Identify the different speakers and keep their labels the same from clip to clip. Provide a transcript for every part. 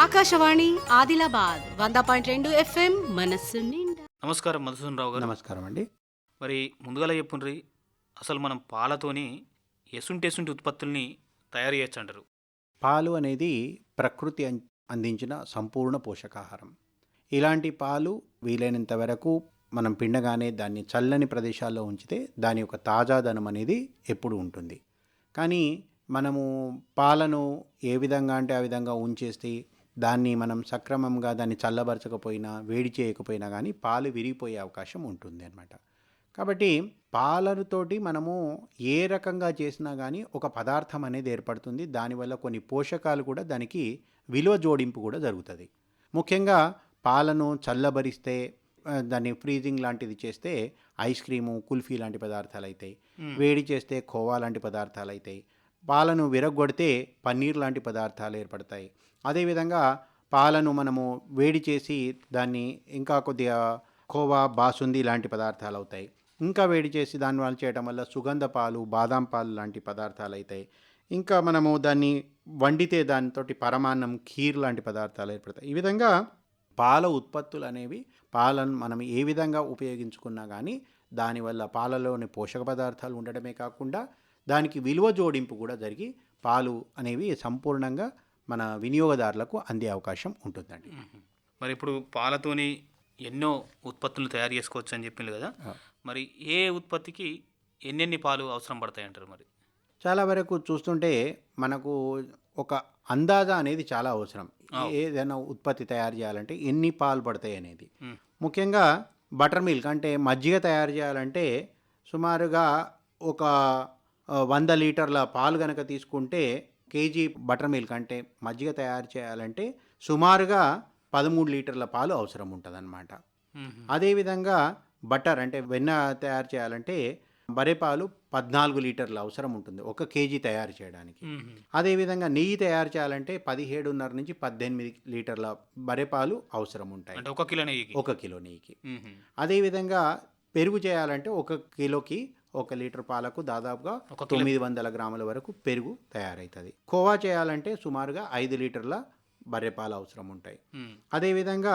Speaker 1: ఆకాశవాణి ఆదిలాబాద్ వంద పాయింట్ రెండు ఎఫ్ఎం మనస్సు నిండా.
Speaker 2: నమస్కారం మధుసూదన్ రావు గారు
Speaker 3: నమస్కారం అండి.
Speaker 2: మరి ముందుగా చెప్పుండ్రి అసలు మనం పాలతోని ఎసుంటి ఎసుంటి ఉత్పత్తుల్ని తయారు చేయొచ్చు అంటారు
Speaker 3: పాలు అనేది ప్రకృతి అం- అందించిన సంపూర్ణ పోషకాహారం. ఇలాంటి పాలు వీలైనంత వరకు మనం పిండగానే దాన్ని చల్లని ప్రదేశాల్లో ఉంచితే దాని యొక్క తాజాదనం అనేది ఎప్పుడు ఉంటుంది. కానీ మనము పాలను ఏ విధంగా అంటే ఆ విధంగా ఉంచేస్తే దాన్ని మనం సక్రమంగా దాన్ని చల్లబరచకపోయినా వేడి చేయకపోయినా కానీ పాలు విరిగిపోయే అవకాశం ఉంటుంది అన్నమాట. కాబట్టి పాలతోటి మనము ఏ రకంగా చేసినా కానీ ఒక పదార్థం అనేది ఏర్పడుతుంది. దానివల్ల కొన్ని పోషకాలు కూడా దానికి విలువ జోడింపు కూడా జరుగుతుంది. ముఖ్యంగా పాలను చల్లబరిస్తే దాన్ని ఫ్రీజింగ్ లాంటిది చేస్తే ఐస్ క్రీము కుల్ఫీ లాంటి పదార్థాలు అవుతాయి వేడి చేస్తే ఖోవా లాంటి పదార్థాలు అవుతాయి పాలను విరగొడితే పన్నీర్ లాంటి పదార్థాలు ఏర్పడతాయి. అదేవిధంగా పాలను మనము వేడి చేసి దాన్ని ఇంకా కొద్దిగా కోవా బాసుంది లాంటి పదార్థాలు అవుతాయి. ఇంకా వేడి చేసి దాని వల్ల చేయడం వల్ల సుగంధ పాలు బాదాం పాలు లాంటి పదార్థాలు అవుతాయి. ఇంకా మనము దాన్ని వండితే దానితోటి పరమాన్నం ఖీర్ లాంటి పదార్థాలు ఏర్పడతాయి. ఈ విధంగా పాల ఉత్పత్తులు అనేవి పాలను మనం ఏ విధంగా ఉపయోగించుకున్నా కానీ దానివల్ల పాలలోని పోషక పదార్థాలు ఉండడమే కాకుండా దానికి విలువ జోడింపు కూడా జరిగి పాలు అనేవి సంపూర్ణంగా మన వినియోగదారులకు అందే అవకాశం ఉంటుందండి
Speaker 2: మరి ఇప్పుడు పాలతోని ఎన్నో ఉత్పత్తులు తయారు చేసుకోవచ్చు అని చెప్పింది కదా. మరి ఏ ఉత్పత్తికి ఎన్నెన్ని పాలు అవసరం పడతాయి అంటారు మరి
Speaker 3: చాలా వరకు చూస్తుంటే మనకు ఒక అందాజా అనేది చాలా అవసరం
Speaker 2: అవు.
Speaker 3: ఏదైనా ఉత్పత్తి తయారు చేయాలంటే ఎన్ని పాలు పడతాయి అనేది. ముఖ్యంగా బటర్ మిల్క్ అంటే మజ్జిగ తయారు చేయాలంటే సుమారుగా ఒక వంద లీటర్ల పాలు కనుక తీసుకుంటే కేజీ బటర్ మిల్క్ అంటే మజ్జిగ తయారు చేయాలంటే సుమారుగా పదమూడు లీటర్ల పాలు అవసరం ఉంటుందన్నమాట
Speaker 2: మ్మ్.
Speaker 3: అదేవిధంగా బటర్ అంటే వెన్న తయారు చేయాలంటే బరేపాలు పద్నాలుగు లీటర్ల అవసరం ఉంటుంది ఒక కేజీ తయారు చేయడానికి. అదేవిధంగా నెయ్యి తయారు చేయాలంటే పదిహేడున్నర నుంచి పద్దెనిమిది లీటర్ల బరేపాలు అవసరం ఉంటాయి
Speaker 2: ఒక కిలో నెయ్యికి
Speaker 3: ఒక కిలో నెయ్యికి. అదేవిధంగా పెరుగు చేయాలంటే ఒక కిలోకి ఒక లీటర్ పాలకు దాదాపుగా తొమ్మిది వందల గ్రాముల వరకు పెరుగు తయారవుతుంది కోవా చేయాలంటే సుమారుగా ఐదు లీటర్ల బర్రెపాలు అవసరం ఉంటాయి. అదేవిధంగా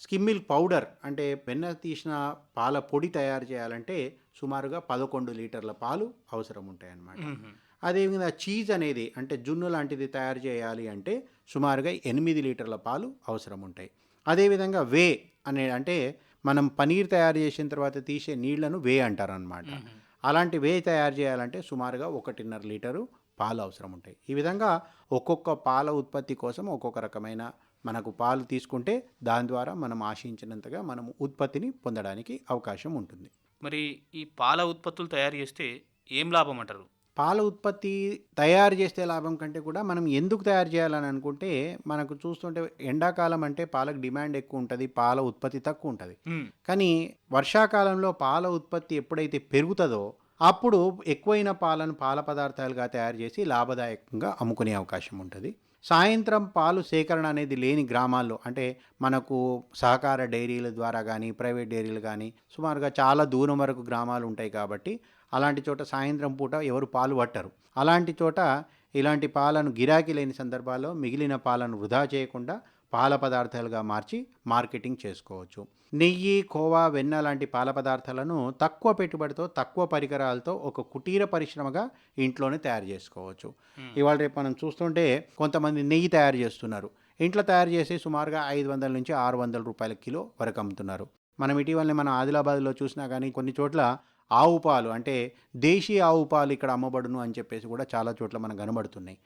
Speaker 3: స్కిమ్ మిల్క్ పౌడర్ అంటే వెన్న తీసిన పాల పొడి తయారు చేయాలంటే సుమారుగా పదకొండు లీటర్ల పాలు అవసరం ఉంటాయి అన్నమాట. అదేవిధంగా చీజ్ అనేది అంటే జున్ను లాంటిది తయారు చేయాలి అంటే సుమారుగా ఎనిమిది లీటర్ల పాలు అవసరం ఉంటాయి అదేవిధంగా వే అనే అంటే మనం పనీర్ తయారు చేసిన తర్వాత తీసే నీళ్ళను వే అంటారు అనమాట
Speaker 2: మ్మ్.
Speaker 3: అలాంటి వే తయారు చేయాలంటే సుమారుగా ఒకటిన్నర లీటరు పాలు అవసరం ఉంటాయి. ఈ విధంగా ఒక్కొక్క పాల ఉత్పత్తి కోసం ఒక్కొక్క రకమైన మనకు పాలు తీసుకుంటే దాని ద్వారా మనం ఆశించినంతగా మనం ఉత్పత్తిని పొందడానికి అవకాశం ఉంటుంది.
Speaker 2: మరి ఈ పాల ఉత్పత్తులు తయారు చేస్తే ఏం లాభం అంటారు?
Speaker 3: పాల ఉత్పత్తి తయారు చేస్తే లాభం కంటే కూడా మనం ఎందుకు తయారు చేయాలని అనుకుంటే మనకు చూస్తుంటే ఎండాకాలం అంటే పాలకు డిమాండ్ ఎక్కువ ఉంటుంది పాల ఉత్పత్తి తక్కువ ఉంటుంది. కానీ వర్షాకాలంలో పాల ఉత్పత్తి ఎప్పుడైతే పెరుగుతుందో అప్పుడు ఎక్కువైన పాలను పాల పదార్థాలుగా తయారు చేసి లాభదాయకంగా అమ్ముకునే అవకాశం ఉంటుంది. సాయంత్రం పాలు సేకరణ అనేది లేని గ్రామాల్లో అంటే మనకు సహకార డైరీల ద్వారా కానీ ప్రైవేట్ డైరీలు కానీ సుమారుగా చాలా దూరం వరకు గ్రామాలు ఉంటాయి కాబట్టి అలాంటి చోట సాయంత్రం పూట ఎవరు పాలు పట్టరు. అలాంటి చోట ఇలాంటి పాలను గిరాకీ లేని సందర్భాల్లో మిగిలిన పాలను వృధా చేయకుండా పాల పదార్థాలుగా మార్చి మార్కెటింగ్ చేసుకోవచ్చు. నెయ్యి కోవా వెన్న లాంటి పాల పదార్థాలను తక్కువ పెట్టుబడితో తక్కువ పరికరాలతో ఒక కుటీర పరిశ్రమగా ఇంట్లోనే తయారు చేసుకోవచ్చు. ఇవాళ రేపు మనం చూస్తుంటే కొంతమంది నెయ్యి తయారు చేస్తున్నారు. ఇంట్లో తయారు చేసి సుమారుగా ఐదు వందల నుంచి ఆరు వందల రూపాయల కిలో వరకు అమ్ముతున్నారు. మనం ఇటీవలనే మనం ఆదిలాబాద్లో చూసినా కానీ కొన్ని చోట్ల ఆవు పాలు అంటే దేశీ ఆవు పాలు ఇక్కడ అమ్మబడును అని చెప్పేసి కూడా చాలా చోట్ల మనకు కనబడుతున్నాయి.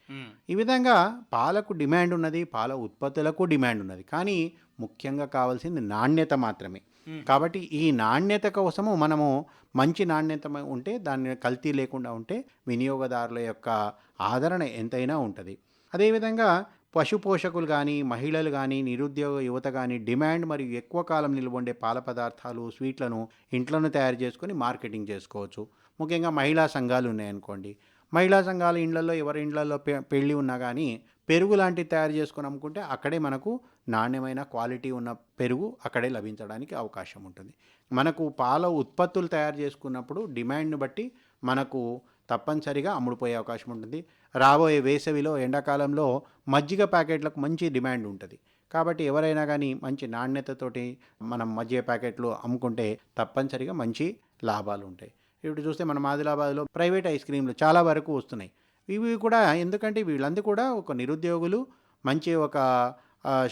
Speaker 3: ఈ విధంగా పాలకు డిమాండ్ ఉన్నది పాల ఉత్పత్తులకు డిమాండ్ ఉన్నది కానీ ముఖ్యంగా కావాల్సింది నాణ్యత మాత్రమే. కాబట్టి ఈ నాణ్యత కోసము మనము మంచి నాణ్యత ఉంటే దాన్ని కల్తీ లేకుండా ఉంటే వినియోగదారుల యొక్క ఆదరణ ఎంతైనా ఉంటుంది అదేవిధంగా పశుపోషకులు కానీ మహిళలు కానీ నిరుద్యోగ యువత కానీ డిమాండ్ మరియు ఎక్కువ కాలం నిల్వండే పాల పదార్థాలు స్వీట్లను ఇంట్లోనే తయారు చేసుకొని మార్కెటింగ్ చేసుకోవచ్చు. ముఖ్యంగా మహిళా సంఘాలు ఉన్నాయనుకోండి. మహిళా సంఘాల ఇండ్లలో ఎవరి ఇండ్లలో పె- పెళ్ళి ఉన్నా కానీ పెరుగు లాంటివి తయారు చేసుకొని అమ్ముకుంటే అక్కడే మనకు నాణ్యమైన క్వాలిటీ ఉన్న పెరుగు అక్కడే లభించడానికి అవకాశం ఉంటుంది. మనకు పాల ఉత్పత్తులు తయారు చేసుకున్నప్పుడు డిమాండ్ని బట్టి మనకు తప్పనిసరిగా అమ్ముడుపోయే అవకాశం ఉంటుంది. రాబోయే వేసవిలో ఎండాకాలంలో మజ్జిగ ప్యాకెట్లకు మంచి డిమాండ్ ఉంటుంది. కాబట్టి ఎవరైనా కానీ మంచి నాణ్యతతోటి మనం మజ్జిగ ప్యాకెట్లు అమ్ముకుంటే తప్పనిసరిగా మంచి లాభాలు ఉంటాయి. ఇప్పుడు చూస్తే మన ఆదిలాబాద్లో ప్రైవేట్ ఐస్ క్రీమ్లు చాలా వరకు వస్తున్నాయి. ఇవి కూడా ఎందుకంటే వీళ్ళందరూ కూడా ఒక నిరుద్యోగులు మంచి ఒక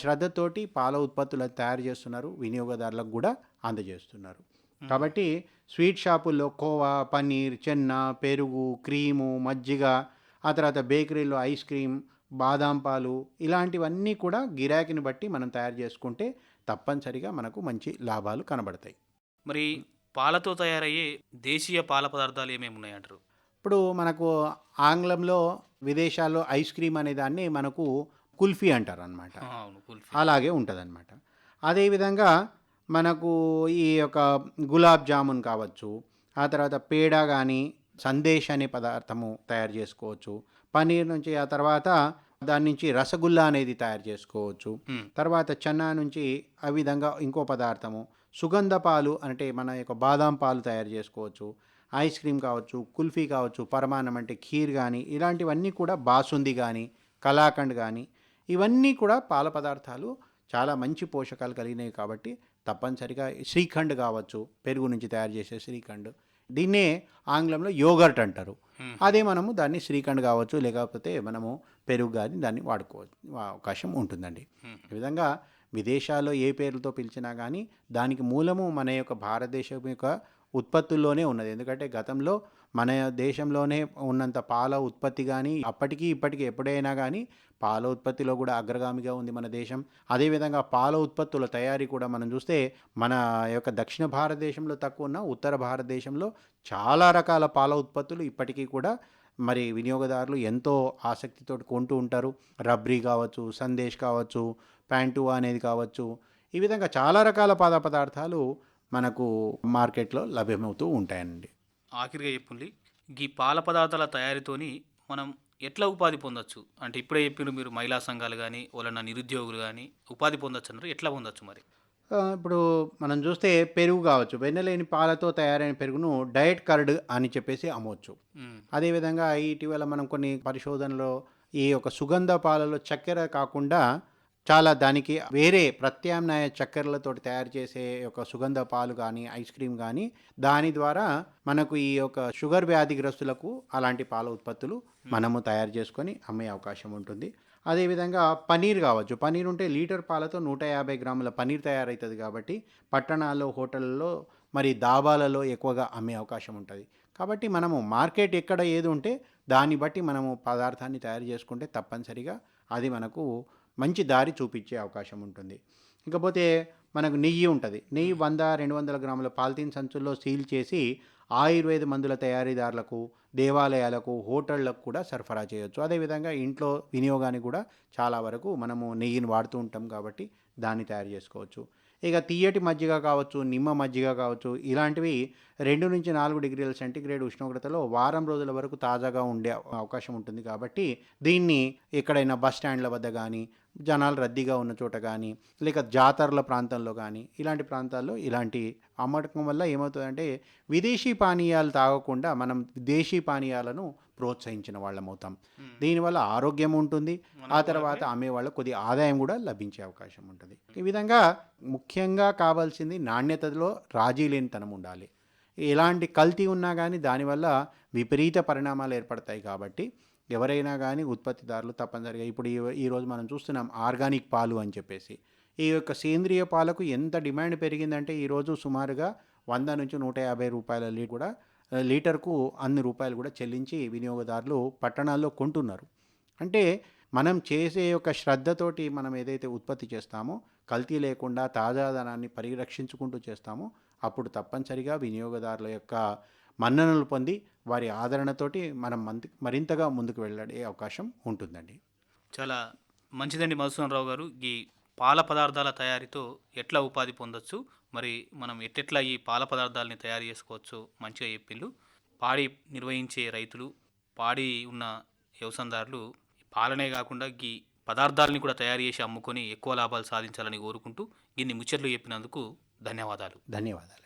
Speaker 3: శ్రద్ధతోటి పాల ఉత్పత్తులను తయారు చేస్తున్నారు వినియోగదారులకు కూడా అందజేస్తున్నారు. కాబట్టి స్వీట్ షాపుల్లో కోవా పన్నీర్ చెన్న పెరుగు క్రీము మజ్జిగ ఆ తర్వాత బేకరీలో ఐస్ క్రీమ్ బాదాం పాలు ఇలాంటివన్నీ కూడా గిరాకీని బట్టి మనం తయారు చేసుకుంటే తప్పనిసరిగా మనకు మంచి లాభాలు కనబడతాయి.
Speaker 2: మరి పాలతో తయారయ్యే దేశీయ పాల పదార్థాలు ఏమేమి ఉన్నాయంటారు?
Speaker 3: ఇప్పుడు మనకు ఆంగ్లంలో విదేశాల్లో ఐస్ క్రీమ్ అనే దాన్ని మనకు కుల్ఫీ అంటారు అనమాట అలాగే ఉంటుందన్నమాట. అదేవిధంగా మనకు ఈ యొక్క గులాబ్ జామున్ కావచ్చు ఆ తర్వాత పేడ కానీ సందేశ్ అనే పదార్థము తయారు చేసుకోవచ్చు. పన్నీర్ నుంచి ఆ తర్వాత దాని నుంచి రసగుల్లా అనేది తయారు చేసుకోవచ్చు. తర్వాత చెన్నా నుంచి ఆ విధంగా ఇంకో పదార్థము సుగంధ పాలు అంటే మన యొక్క బాదాం పాలు తయారు చేసుకోవచ్చు. ఐస్ క్రీమ్ కావచ్చు కుల్ఫీ కావచ్చు పరమాన్నం అంటే ఖీర్ కానీ ఇలాంటివన్నీ కూడా బాసుంది కానీ కలాకండ్ కానీ ఇవన్నీ కూడా పాల పదార్థాలు చాలా మంచి పోషకాలు కలిగినవి కాబట్టి తప్పనిసరిగా శ్రీఖండ్ కావచ్చు పెరుగు నుంచి తయారు చేసే శ్రీఖండ్ దీన్నే ఆంగ్లంలో యోగర్ట్ అంటారు. అదే మనము దాన్ని శ్రీఖండ్ కావచ్చు లేకపోతే మనము పెరుగు కానీ దాన్ని వాడుకోవచ్చు అవకాశం ఉంటుందండి. ఈ విధంగా విదేశాల్లో ఏ పేర్లతో పిలిచినా కానీ దానికి మూలము మన యొక్క భారతదేశం యొక్క ఉత్పత్తుల్లోనే ఉన్నది. ఎందుకంటే గతంలో మన దేశంలోనే ఉన్నంత పాల ఉత్పత్తి కానీ అప్పటికీ ఇప్పటికీ ఎప్పుడైనా కానీ పాల ఉత్పత్తిలో కూడా అగ్రగామిగా ఉంది మన దేశం. అదేవిధంగా పాల ఉత్పత్తుల తయారీ కూడా మనం చూస్తే మన యొక్క దక్షిణ భారతదేశంలో తక్కువ ఉన్న ఉత్తర భారతదేశంలో చాలా రకాల పాల ఉత్పత్తులు ఇప్పటికీ కూడా మరి వినియోగదారులు ఎంతో ఆసక్తితో కొంటూ ఉంటారు. రబ్రీ కావచ్చు సందేశ్ కావచ్చు ప్యాంటువా అనేది కావచ్చు. ఈ విధంగా చాలా రకాల పాద పదార్థాలు మనకు మార్కెట్లో లభ్యమవుతూ ఉంటాయండి.
Speaker 2: ఆఖరిగా చెప్పుండి ఈ పాల పదార్థాల తయారీతోని మనం ఎట్లా ఉపాధి పొందొచ్చు? అంటే ఇప్పుడే చెప్పిన మీరు మహిళా సంఘాలు కానీ వాళ్ళ నిరుద్యోగులు కానీ ఉపాధి పొందొచ్చు అన్నారు ఎట్లా పొందొచ్చు మరి?
Speaker 3: ఇప్పుడు మనం చూస్తే పెరుగు కావచ్చు వెన్నలేని పాలతో తయారైన పెరుగును డయట్ కర్డ్ అని చెప్పేసి అమ్మవచ్చు
Speaker 2: మ్మ్.
Speaker 3: అదేవిధంగా ఇటీవల మనం కొన్ని పరిశోధనలో ఈ యొక్క సుగంధ పాలలో చక్కెర కాకుండా చాలా దానికి వేరే ప్రత్యామ్నాయ చక్కెరలతో తయారు చేసే ఒక సుగంధ పాలు కానీ ఐస్ క్రీమ్ కానీ దాని ద్వారా మనకు ఈ యొక్క షుగర్ వ్యాధిగ్రస్తులకు అలాంటి పాల ఉత్పత్తులు మనము తయారు చేసుకొని అమ్మే అవకాశం ఉంటుంది. అదేవిధంగా పనీర్ కావచ్చు. పనీర్ ఉంటే లీటర్ పాలతో నూట యాభై గ్రాముల పనీర్ తయారవుతుంది కాబట్టి పట్టణాల్లో హోటళ్ళలో మరి దాబాలలో ఎక్కువగా అమ్మే అవకాశం ఉంటుంది. కాబట్టి మనము మార్కెట్ ఎక్కడ ఏది ఉంటే దాన్ని బట్టి మనము పదార్థాన్ని తయారు చేసుకుంటే తప్పనిసరిగా అది మనకు మంచి దారి చూపించే అవకాశం ఉంటుంది. ఇకపోతే మనకు నెయ్యి ఉంటుంది. నెయ్యి వంద రెండు వందల గ్రాముల పాలిథీన్ సంచుల్లో సీల్ చేసి ఆయుర్వేద మందుల తయారీదారులకు దేవాలయాలకు హోటళ్ళకు కూడా సరఫరా చేయొచ్చు. అదేవిధంగా ఇంట్లో వినియోగానికి కూడా చాలా వరకు మనము నెయ్యిని వాడుతూ ఉంటాం కాబట్టి దాన్ని తయారు చేసుకోవచ్చు. ఇక తీయటి మజ్జిగ కావచ్చు నిమ్మ మజ్జిగ కావచ్చు ఇలాంటివి రెండు నుంచి నాలుగు డిగ్రీల సెంటీగ్రేడ్ ఉష్ణోగ్రతలో వారం రోజుల వరకు తాజాగా ఉండే అవకాశం ఉంటుంది కాబట్టి దీన్ని ఎక్కడైనా బస్ స్టాండ్ల వద్ద కానీ జనాలు రద్దీగా ఉన్న చోట కానీ లేక జాతరల ప్రాంతంలో కానీ ఇలాంటి ప్రాంతాల్లో ఇలాంటి అమ్మటం వల్ల ఏమవుతుందంటే విదేశీ పానీయాలు తాగకుండా మనం దేశీ పానీయాలను ప్రోత్సహించిన వాళ్ళం అవుతాం దీనివల్ల ఆరోగ్యం ఉంటుంది. ఆ తర్వాత అమ్మే వాళ్ళ కొద్ది ఆదాయం కూడా లభించే అవకాశం ఉంటుంది. ఈ విధంగా ముఖ్యంగా కావాల్సింది నాణ్యతలో రాజీ లేనితనం ఉండాలి. ఎలాంటి కల్తీ ఉన్నా కానీ దానివల్ల విపరీత పరిణామాలు ఏర్పడతాయి కాబట్టి ఎవరైనా కానీ ఉత్పత్తిదారులు తప్పనిసరిగా ఇప్పుడు ఈ ఈరోజు మనం చూస్తున్నాం ఆర్గానిక్ పాలు అని చెప్పేసి. ఈ యొక్క సేంద్రియ పాలకు ఎంత డిమాండ్ పెరిగిందంటే ఈరోజు సుమారుగా వంద నుంచి నూట యాభై రూపాయల లీ కూడా లీటర్కు అన్ని రూపాయలు కూడా చెల్లించి వినియోగదారులు పట్టణాల్లో కొంటున్నారు. అంటే మనం చేసే యొక్క శ్రద్ధతోటి మనం ఏదైతే ఉత్పత్తి చేస్తామో కల్తీ లేకుండా తాజాదనాన్ని పరిరక్షించుకుంటూ చేస్తామో అప్పుడు తప్పనిసరిగా వినియోగదారుల యొక్క మన్ననలు పొంది వారి ఆదరణతోటి మనం మంది మరింతగా ముందుకు వెళ్ళే అవకాశం ఉంటుందండి.
Speaker 2: చాలా మంచిదండి మధుసూదన్ రావు గారు. ఈ పాల పదార్థాల తయారీతో ఎట్లా ఉపాధి పొందొచ్చు? మరి మనం ఎట్టెట్లా ఈ పాల పదార్థాలని తయారు చేసుకోవచ్చు? మంచిగా చెప్పిండ్రు పాడి నిర్వహించే రైతులు పాడి ఉన్న వ్యవసాయదారులు పాలనే కాకుండా ఈ పదార్థాలని కూడా తయారు చేసి అమ్ముకొని ఎక్కువ లాభాలు సాధించాలని కోరుకుంటూ ఇన్ని ముచ్చట్లు చెప్పినందుకు ధన్యవాదాలు.
Speaker 3: ధన్యవాదాలు.